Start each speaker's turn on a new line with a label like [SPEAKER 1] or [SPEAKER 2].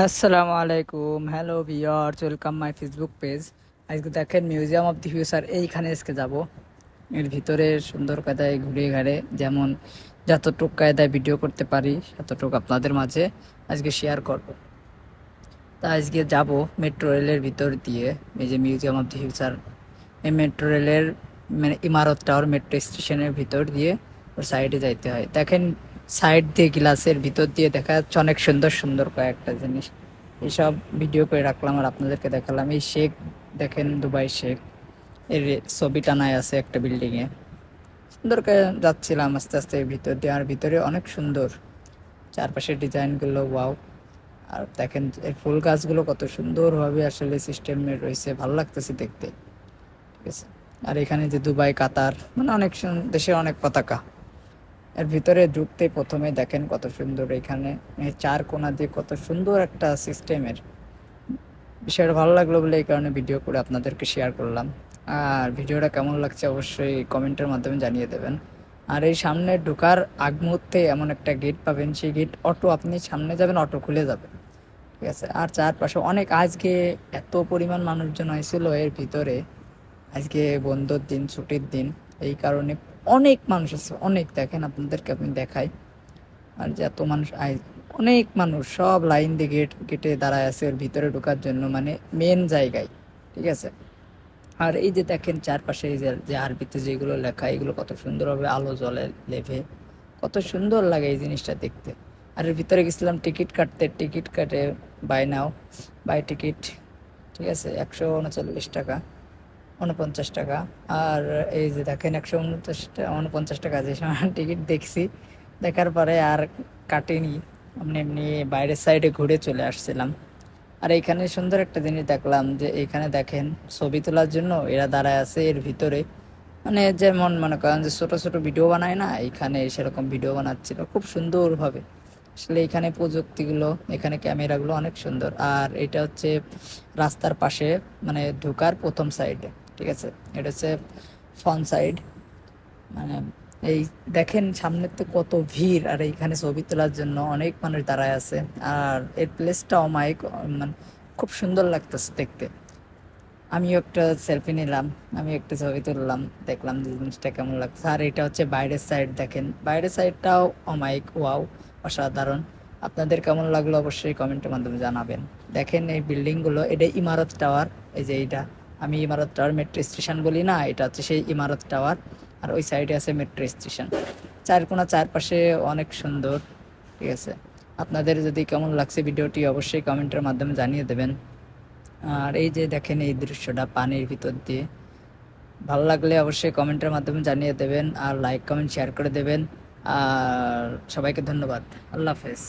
[SPEAKER 1] আসসালামু আলাইকুম। Hello viewers welcome my Facebook page আজকে দেখেন মিউজিয়াম অফ দি ফিউচার এইখানে আজকে যাব। এর ভিতরে সুন্দর কায়দায় ঘুরে ঘাড়ে যেমন যতটুক কায়দায় ভিডিও করতে পারি ততটুকু আপনাদের মাঝে আজকে শেয়ার করব। তা আজকে যাব মেট্রো রেলের ভিতর দিয়ে, এই যে মিউজিয়াম অফ দি ফিউচার এই মেট্রো রেলের মানে ইমারত টাওয়ার মেট্রো স্টেশনের ভিতর দিয়ে ওর সাইডে যাইতে হয়। দেখেন সাইড দিয়ে গ্লাসের ভিতর দিয়ে দেখা যাচ্ছে অনেক সুন্দর সুন্দর কয়েকটা জিনিস। এইসব ভিডিও করে রাখলাম আর আপনাদেরকে দেখালাম। এই শেখ, দেখেন দুবাই শেখ। এর ছবি টানায় আছে একটা বিল্ডিংয়ে সুন্দর করে যাচ্ছিলাম আস্তে আস্তে ভিতর দিয়ে। আর ভিতরে অনেক সুন্দর। চারপাশের ডিজাইনগুলো ওয়াও। আর দেখেন এর ফুল গাছগুলো কত সুন্দরভাবে আসলে সিস্টেমে রয়েছে। ভালো লাগতেছে দেখতে। ঠিক আছে। আর এখানে যে দুবাই, কাতার মানে অনেক দেশের অনেক পতাকা। এর ভিতরে ঢুকতে প্রথমে দেখেন কত সুন্দর এখানে চার কোণা দিয়ে কত সুন্দর একটা সিস্টেমের বিষয়টা ভালো লাগল বলে এই কারণে ভিডিও করে আপনাদেরকে শেয়ার করলাম। আর ভিডিওটা কেমন লাগছে অবশ্যই কমেন্টের মাধ্যমে জানিয়ে দেবেন। আর এই সামনে ঢোকার আগ মুহূর্তে এমন একটা গেট পাবেন, সেই গেট অটো আপনি সামনে যাবেন অটো খুলে যাবে। ঠিক আছে? আর চারপাশে অনেক আজকে এত পরিমাণ মানুষজন হয়েছিল এর ভিতরে। আজকে বন্ধুর দিন, ছুটির দিন। এই কারণে অনেক মানুষ আছে, অনেক দেখেন আপনাদেরকে আপনি দেখাই। আর যে এত মানুষ আই অনেক মানুষ সব লাইন দিয়ে গেট, গেটে দাঁড়ায় আছে, ওর ভিতরে ঢোকার জন্য মানে মেন জায়গায়, ঠিক আছে? আর এই যে দেখেন চারপাশে এই যে আরবিতে যেগুলো লেখা, এগুলো কত সুন্দরভাবে আলো জলে লেভে। কত সুন্দর লাগে এই জিনিসটা দেখতে। আর এর ভিতরে গেছিলাম টিকিট কাটতে, টিকিট কাটে বাই নাও বাই টিকিট ঠিক আছে? একশো উনচল্লিশ টাকা। উনপঞ্চাশ টাকা। আর এই যে দেখেন একশো উনপঞ্চাশ উনপঞ্চাশ টাকা যে সময় টিকিট দেখছি, দেখার পরে আর কাটেনি। এমনি এমনি বাইরের সাইডে ঘুরে চলে আসছিলাম। আর এইখানে সুন্দর একটা জিনিস দেখলাম যে এইখানে দেখেন ছবি তোলার জন্য এরা দাঁড়ায় আছে এর ভিতরে। মানে যেমন মনে করেন যে ছোটো ছোটো ভিডিও বানায় না, এখানে সেরকম ভিডিও বানাচ্ছিল খুব সুন্দরভাবে। আসলে এখানে প্রযুক্তিগুলো, এখানে ক্যামেরাগুলো অনেক সুন্দর। আর এটা হচ্ছে রাস্তার পাশে মানে ঢোকার প্রথম সাইডে ঠিক আছে? এটা হচ্ছে ফ্রন্ট সাইড মানে এই দেখেন সামনে তো কত ভিড়, আর এইখানে ছবি তোলার জন্য অনেক মানুষ দাঁড়ায় আছে। আর এর প্লেসটা অমায়িক মানে খুব সুন্দর লাগতেছে দেখতে। আমিও একটা সেলফি নিলাম আমি একটা ছবি তুললাম, দেখলাম যে জিনিসটা কেমন লাগছে আর এটা হচ্ছে বাইরের সাইড দেখেন। বাইরের সাইডটাও অমায়িক ওয়াও অসাধারণ। আপনাদের কেমন লাগল অবশ্যই কমেন্টের মাধ্যমে জানাবেন। দেখেন এই বিল্ডিংগুলো এটা ইমারত টাওয়ার এই যে এইটা। আমি ইমারত টাওয়ার মেট্রো স্টেশন বলি না, এটা হচ্ছে সেই ইমারত টাওয়ার আর ওই সাইডে আছে মেট্রো স্টেশন চারকোনা চারপাশে অনেক সুন্দর, ঠিক আছে? আপনাদের যদি কেমন লাগছে ভিডিওটি অবশ্যই কমেন্টের মাধ্যমে জানিয়ে দেবেন। আর এই যে দেখেন এই দৃশ্যটা পানির ভিতর দিয়ে, ভালো লাগলে অবশ্যই কমেন্টের মাধ্যমে জানিয়ে দেবেন, আর লাইক কমেন্ট শেয়ার করে দেবেন। আর সবাইকে ধন্যবাদ। আল্লাহ হাফেজ।